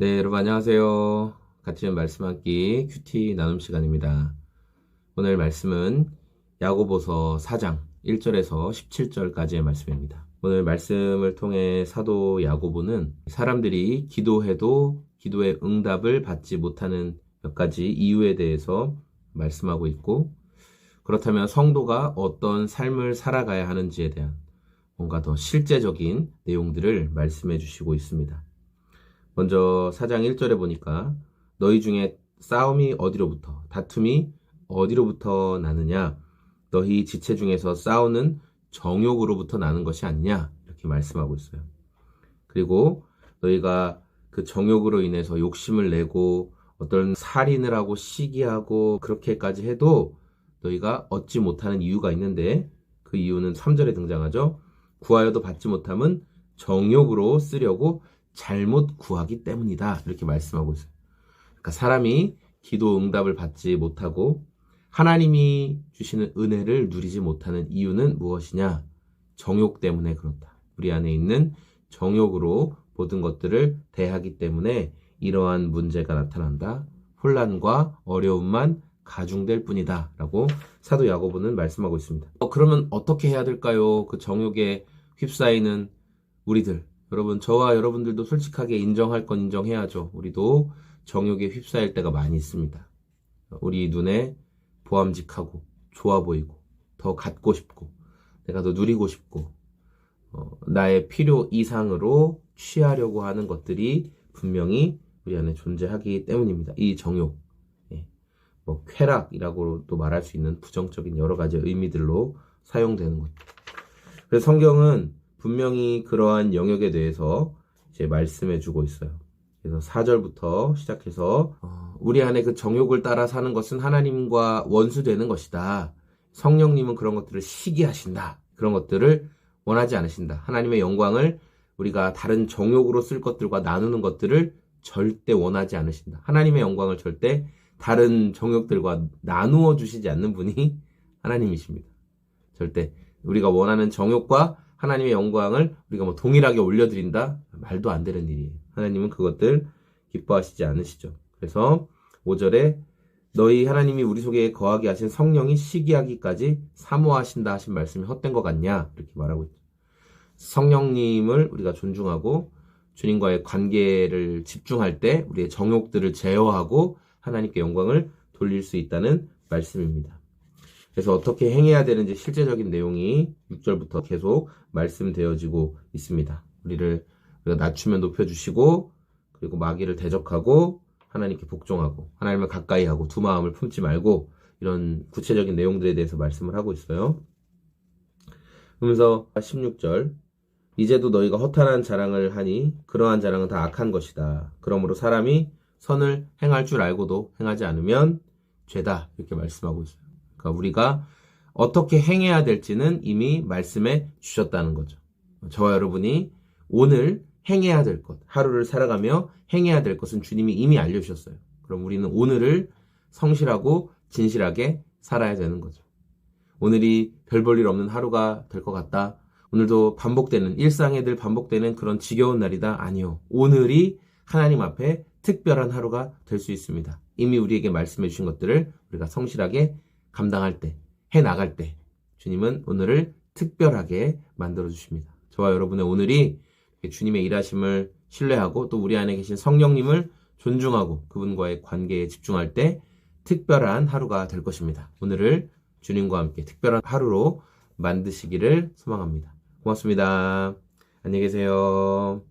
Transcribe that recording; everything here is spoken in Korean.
네, 여러분 안녕하세요. 같이 말씀 함기 큐티 나눔 시간입니다. 오늘 말씀은 야고보서 4장 1절에서 17절까지의 말씀입니다. 오늘 말씀을 통해 사도 야고보는 사람들이 기도해도 기도의 응답을 받지 못하는 몇 가지 이유에 대해서 말씀하고 있고 그렇다면 성도가 어떤 삶을 살아가야 하는지에 대한 뭔가 더 실제적인 내용들을 말씀해 주시고 있습니다. 먼저 4장 1절에 보니까 너희 중에 싸움이 어디로부터 다툼이 어디로부터 나느냐 너희 지체 중에서 싸우는 정욕으로부터 나는 것이 아니냐 이렇게 말씀하고 있어요. 그리고 너희가 그 정욕으로 인해서 욕심을 내고 어떤 살인을 하고 시기하고 그렇게까지 해도 너희가 얻지 못하는 이유가 있는데 그 이유는 3절에 등장하죠. 구하여도 받지 못함은 정욕으로 쓰려고 잘못 구하기 때문이다. 이렇게 말씀하고 있어요. 그러니까 사람이 기도 응답을 받지 못하고 하나님이 주시는 은혜를 누리지 못하는 이유는 무엇이냐? 정욕 때문에 그렇다. 우리 안에 있는 정욕으로 모든 것들을 대하기 때문에 이러한 문제가 나타난다. 혼란과 어려움만 가중될 뿐이다. 라고 사도 야고보는 말씀하고 있습니다. 어, 그러면 어떻게 해야 될까요? 그 정욕에 휩싸이는 우리들. 여러분, 저와 여러분들도 솔직하게 인정할 건 인정해야죠. 우리도 정욕에 휩싸일 때가 많이 있습니다. 우리 눈에 보암직하고 좋아 보이고 더 갖고 싶고 내가 더 누리고 싶고 어, 나의 필요 이상으로 취하려고 하는 것들이 분명히 우리 안에 존재하기 때문입니다. 이 정욕, 예. 뭐 쾌락이라고도 말할 수 있는 부정적인 여러 가지 의미들로 사용되는 것. 그래서 성경은 분명히 그러한 영역에 대해서 이제 말씀해 주고 있어요. 그래서 4절부터 시작해서 어, 우리 안에 그 정욕을 따라 사는 것은 하나님과 원수되는 것이다. 성령님은 그런 것들을 시기하신다. 그런 것들을 원하지 않으신다. 하나님의 영광을 우리가 다른 정욕으로 쓸 것들과 나누는 것들을 절대 원하지 않으신다. 하나님의 영광을 절대 다른 정욕들과 나누어 주시지 않는 분이 하나님이십니다. 절대 우리가 원하는 정욕과 하나님의 영광을 우리가 뭐 동일하게 올려드린다? 말도 안 되는 일이에요. 하나님은 그것들 기뻐하시지 않으시죠. 그래서 5절에 너희 하나님이 우리 속에 거하게 하신 성령이 시기하기까지 사모하신다 하신 말씀이 헛된 것 같냐? 이렇게 말하고 있죠. 성령님을 우리가 존중하고 주님과의 관계를 집중할 때 우리의 정욕들을 제어하고 하나님께 영광을 돌릴 수 있다는 말씀입니다. 그래서 어떻게 행해야 되는지 실제적인 내용이 6절부터 계속 말씀되어지고 있습니다. 우리를 낮추면 높여주시고 그리고 마귀를 대적하고 하나님께 복종하고 하나님을 가까이 하고 두 마음을 품지 말고 이런 구체적인 내용들에 대해서 말씀을 하고 있어요. 그러면서 16절 이제도 너희가 허탄한 자랑을 하니 그러한 자랑은 다 악한 것이다. 그러므로 사람이 선을 행할 줄 알고도 행하지 않으면 죄다 이렇게 말씀하고 있어요. 그러니까 우리가 어떻게 행해야 될지는 이미 말씀해 주셨다는 거죠. 저와 여러분이 오늘 행해야 될 것, 하루를 살아가며 행해야 될 것은 주님이 이미 알려주셨어요. 그럼 우리는 오늘을 성실하고 진실하게 살아야 되는 거죠. 오늘이 별 볼 일 없는 하루가 될 것 같다. 오늘도 반복되는, 일상에 늘 반복되는 그런 지겨운 날이다. 아니요. 오늘이 하나님 앞에 특별한 하루가 될 수 있습니다. 이미 우리에게 말씀해 주신 것들을 우리가 성실하게 감당할 때, 해 나갈 때, 주님은 오늘을 특별하게 만들어 주십니다. 저와 여러분의 오늘이 주님의 일하심을 신뢰하고 또 우리 안에 계신 성령님을 존중하고 그분과의 관계에 집중할 때 특별한 하루가 될 것입니다. 오늘을 주님과 함께 특별한 하루로 만드시기를 소망합니다. 고맙습니다. 안녕히 계세요.